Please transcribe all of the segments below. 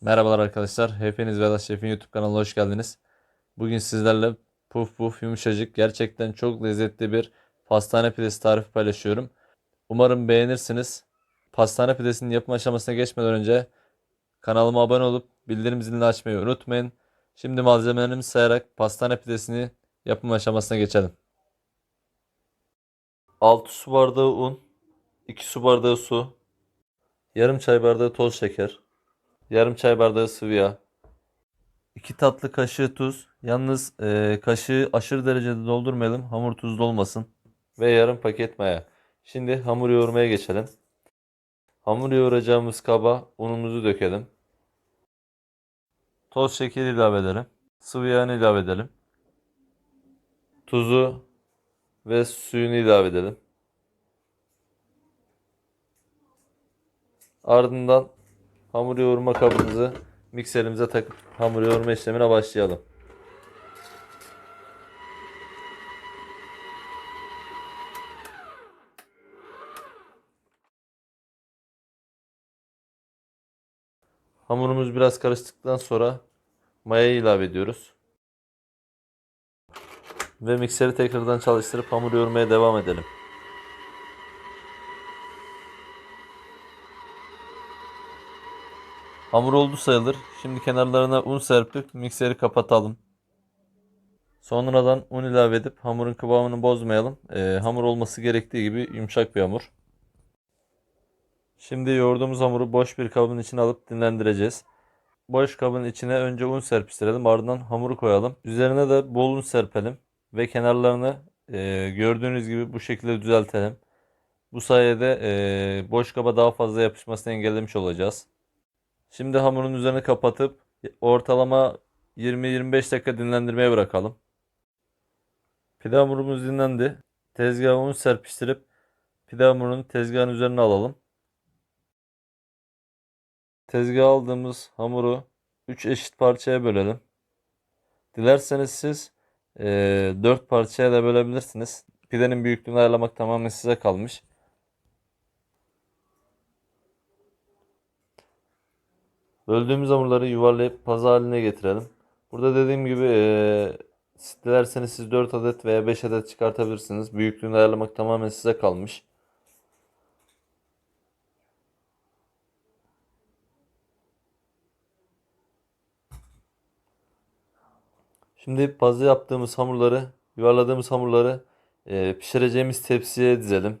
Merhabalar arkadaşlar. Hepiniz Vedat Şef'in YouTube kanalına hoş geldiniz. Bugün sizlerle puf puf yumuşacık gerçekten çok lezzetli bir pastane pidesi tarifi paylaşıyorum. Umarım beğenirsiniz. Pastane pidesinin yapım aşamasına geçmeden önce kanalıma abone olup bildirim zilini açmayı unutmayın. Şimdi malzemelerimizi sayarak pastane pidesini yapım aşamasına geçelim. 6 su bardağı un, 2 su bardağı su, yarım çay bardağı toz şeker, Yarım çay bardağı sıvı yağ. 2 tatlı kaşığı tuz. Yalnız e, kaşığı aşırı derecede doldurmayalım. Hamur tuzlu olmasın. Ve yarım paket maya. Şimdi hamur yoğurmaya geçelim. Hamur yoğuracağımız kaba unumuzu dökelim. Toz şekeri ilave edelim. Sıvı yağını ilave edelim. Tuzu ve suyunu ilave edelim. Ardından hamur yoğurma kabımızı mikserimize takıp hamur yoğurma işlemine başlayalım. Hamurumuz biraz karıştıktan sonra mayayı ilave ediyoruz. Ve mikseri tekrardan çalıştırıp hamur yoğurmaya devam edelim. Hamur oldu sayılır. Şimdi kenarlarına un serpip mikseri kapatalım. Sonradan un ilave edip hamurun kıvamını bozmayalım. Ee, hamur olması gerektiği gibi yumuşak bir hamur. Şimdi yoğurduğumuz hamuru boş bir kabın içine alıp dinlendireceğiz. Boş kabın içine önce un serpiştirelim ardından hamuru koyalım. Üzerine de bol un serpelim ve kenarlarını e, gördüğünüz gibi bu şekilde düzeltelim. Bu sayede e, boş kaba daha fazla yapışmasını engellemiş olacağız. Şimdi hamurun üzerine kapatıp ortalama 20-25 dakika dinlendirmeye bırakalım. Pide hamurumuz dinlendi. Tezgaha un serpiştirip pide hamurunu tezgahın üzerine alalım. Tezgaha aldığımız hamuru 3 eşit parçaya bölelim. Dilerseniz siz e, 4 parçaya da bölebilirsiniz. Pidenin büyüklüğünü ayarlamak tamamen size kalmış. Böldüğümüz hamurları yuvarlayıp pazı haline getirelim. Burada dediğim gibi eee dilerseniz siz 4 adet veya 5 adet çıkartabilirsiniz. Büyüklüğünü ayarlamak tamamen size kalmış. Şimdi pazı yaptığımız hamurları, yuvarladığımız hamurları eee, pişireceğimiz tepsiye dizelim.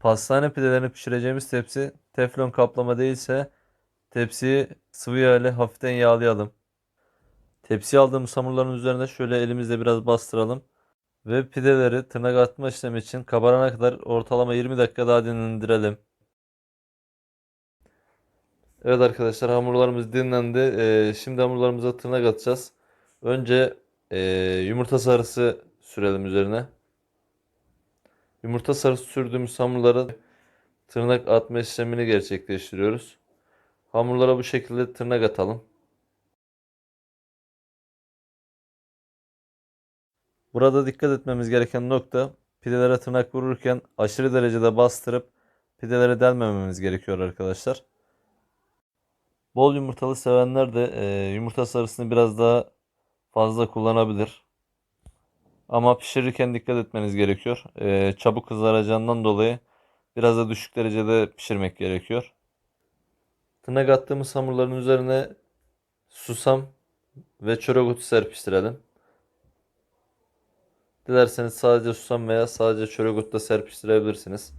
Pastane pidelerini pişireceğimiz tepsi teflon kaplama değilse Tepsiyi sıvı yağ ile hafiften yağlayalım. Tepsiye aldığımız hamurların üzerine şöyle elimizle biraz bastıralım. Ve pideleri tırnak atma işlemi için kabarana kadar ortalama 20 dakika daha dinlendirelim. Evet arkadaşlar hamurlarımız dinlendi. Ee, şimdi hamurlarımıza tırnak atacağız. Önce ee, yumurta sarısı sürelim üzerine. Yumurta sarısı sürdüğümüz hamurlara tırnak atma işlemini gerçekleştiriyoruz. Hamurlara bu şekilde tırnak atalım. Burada dikkat etmemiz gereken nokta pidelere tırnak vururken aşırı derecede bastırıp pidelere delmememiz gerekiyor arkadaşlar. Bol yumurtalı sevenler de e, yumurta sarısını biraz daha fazla kullanabilir. Ama pişirirken dikkat etmeniz gerekiyor. E, çabuk kızaracağından dolayı biraz da düşük derecede pişirmek gerekiyor. Tırnak attığımız hamurların üzerine susam ve çörek otu serpiştirelim. Dilerseniz sadece susam veya sadece çörek otu da serpiştirebilirsiniz.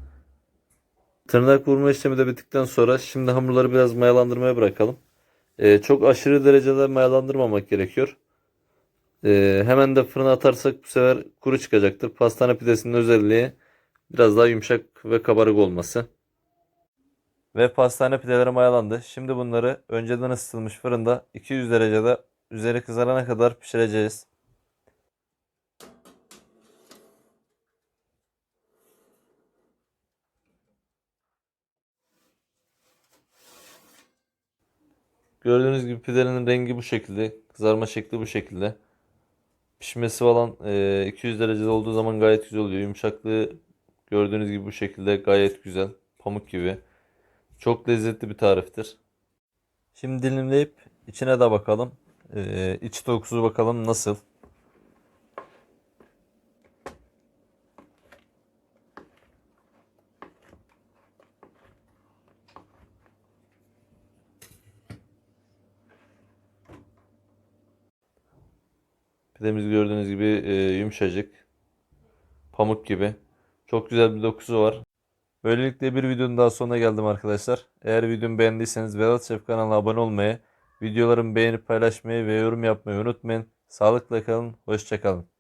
Tırnak vurma işlemi de bittikten sonra şimdi hamurları biraz mayalandırmaya bırakalım. Ee, çok aşırı derecede mayalandırmamak gerekiyor. Ee, hemen de fırına atarsak bu sefer kuru çıkacaktır. Pastane pidesinin özelliği biraz daha yumuşak ve kabarık olması. Ve pastane pideleri mayalandı. Şimdi bunları önceden ısıtılmış fırında 200 derecede üzeri kızarana kadar pişireceğiz. Gördüğünüz gibi pidenin rengi bu şekilde. Kızarma şekli bu şekilde. Pişmesi falan e, 200 derecede olduğu zaman gayet güzel oluyor. Yumuşaklığı gördüğünüz gibi bu şekilde gayet güzel. Pamuk gibi. Çok lezzetli bir tariftir. Şimdi dilimleyip içine de bakalım. Ee, iç dokusu bakalım nasıl. Pidemiz gördüğünüz gibi e, yumuşacık. Pamuk gibi. Çok güzel bir dokusu var. Böylelikle bir videonun daha sonuna geldim arkadaşlar. Eğer videomu beğendiyseniz Vedat Şef kanalına abone olmayı, videolarımı beğenip paylaşmayı ve yorum yapmayı unutmayın. Sağlıkla kalın, hoşça kalın.